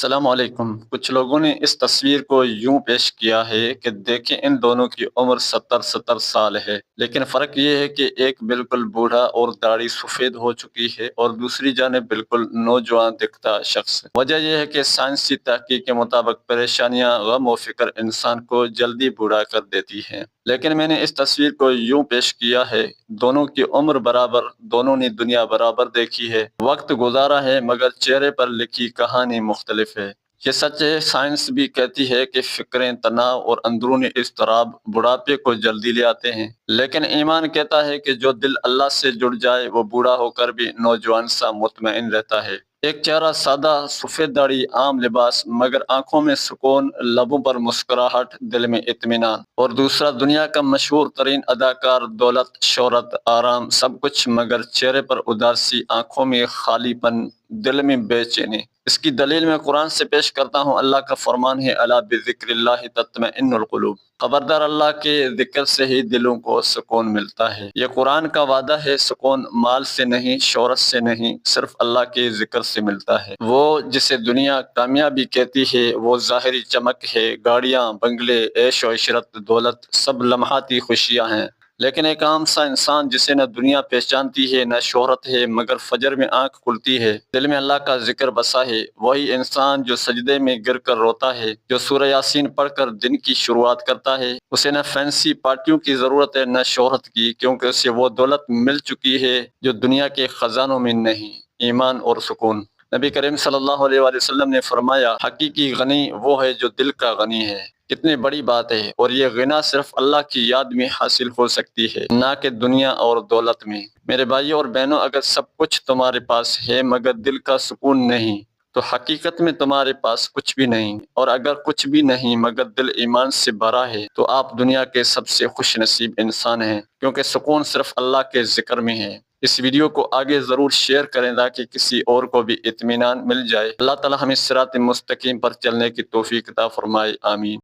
السلام علیکم۔ کچھ لوگوں نے اس تصویر کو یوں پیش کیا ہے کہ دیکھیں ان دونوں کی عمر ستر ستر سال ہے، لیکن فرق یہ ہے کہ ایک بالکل بوڑھا اور داڑھی سفید ہو چکی ہے اور دوسری جانب بالکل نوجوان دکھتا شخص وجہ یہ ہے کہ سائنسی تحقیق کے مطابق پریشانیاں غم و فکر انسان کو جلدی بوڑھا کر دیتی ہیں۔ لیکن میں نے اس تصویر کو یوں پیش کیا ہے، دونوں کی عمر برابر، دونوں نے دنیا برابر دیکھی ہے۔ وقت گزارا ہے، مگر چہرے پر لکھی کہانی مختلف ہے۔ یہ سچ ہے سائنس بھی کہتی ہے کہ فکریں تناؤ اور اندرونی اضطراب بڑھاپے کو جلدی لے آتے ہیں۔ لیکن ایمان کہتا ہے کہ جو دل اللہ سے جڑ جائے، وہ بوڑھا ہو کر بھی نوجوان سا مطمئن رہتا ہے۔ ایک چہرہ سادہ سفید داڑھی عام لباس، مگر آنکھوں میں سکون، لبوں پر مسکراہٹ، دل میں اطمینان۔ اور دوسرا، دنیا کا مشہور ترین اداکار، دولت، شہرت، آرام، سب کچھ، مگر چہرے پر اداسی آنکھوں میں خالی پن۔ دل میں بے چینی اس کی دلیل میں قرآن سے پیش کرتا ہوں، اللہ کا فرمان ہے اللہ بذکر اللہ تطمئن القلوب۔ خبردار اللہ کے ذکر سے ہی دلوں کو سکون ملتا ہے۔ یہ قرآن کا وعدہ ہے، سکون مال سے نہیں، شہرت سے نہیں، صرف اللہ کے ذکر سے ملتا ہے۔ وہ جسے دنیا کامیابی کہتی ہے، وہ ظاہری چمک ہے، گاڑیاں، بنگلے، عیش و عشرت، دولت، سب لمحاتی خوشیاں ہیں۔ لیکن ایک عام سا انسان جسے نہ دنیا پہچانتی ہے، نہ شہرت ہے، مگر فجر میں آنکھ کھلتی ہے، دل میں اللہ کا ذکر بسا ہے۔ وہی انسان جو سجدے میں گر کر روتا ہے، جو سورہ یاسین پڑھ کر دن کی شروعات کرتا ہے۔ اسے نہ فینسی پارٹیوں کی ضرورت ہے، نہ شہرت کی، کیونکہ اسے وہ دولت مل چکی ہے جو دنیا کے خزانوں میں نہیں، ایمان اور سکون۔ نبی کریم صلی اللہ علیہ وسلم نے فرمایا، حقیقی غنی وہ ہے جو دل کا غنی ہے۔ کتنی بڑی بات ہے اور یہ غنا صرف اللہ کی یاد میں حاصل ہو سکتی ہے، نہ کہ دنیا اور دولت میں۔ میرے بھائیوں اور بہنوں، اگر سب کچھ تمہارے پاس ہے مگر دل کا سکون نہیں، تو حقیقت میں تمہارے پاس کچھ بھی نہیں۔ اور اگر کچھ بھی نہیں مگر دل ایمان سے بھرا ہے، تو آپ دنیا کے سب سے خوش نصیب انسان ہیں، کیونکہ سکون صرف اللہ کے ذکر میں ہے۔ اس ویڈیو کو آگے ضرور شیئر کریں تاکہ کسی اور کو بھی اطمینان مل جائے۔ اللہ تعالی ہمیں صراط مستقیم پر چلنے کی توفیق عطا فرمائے، آمین۔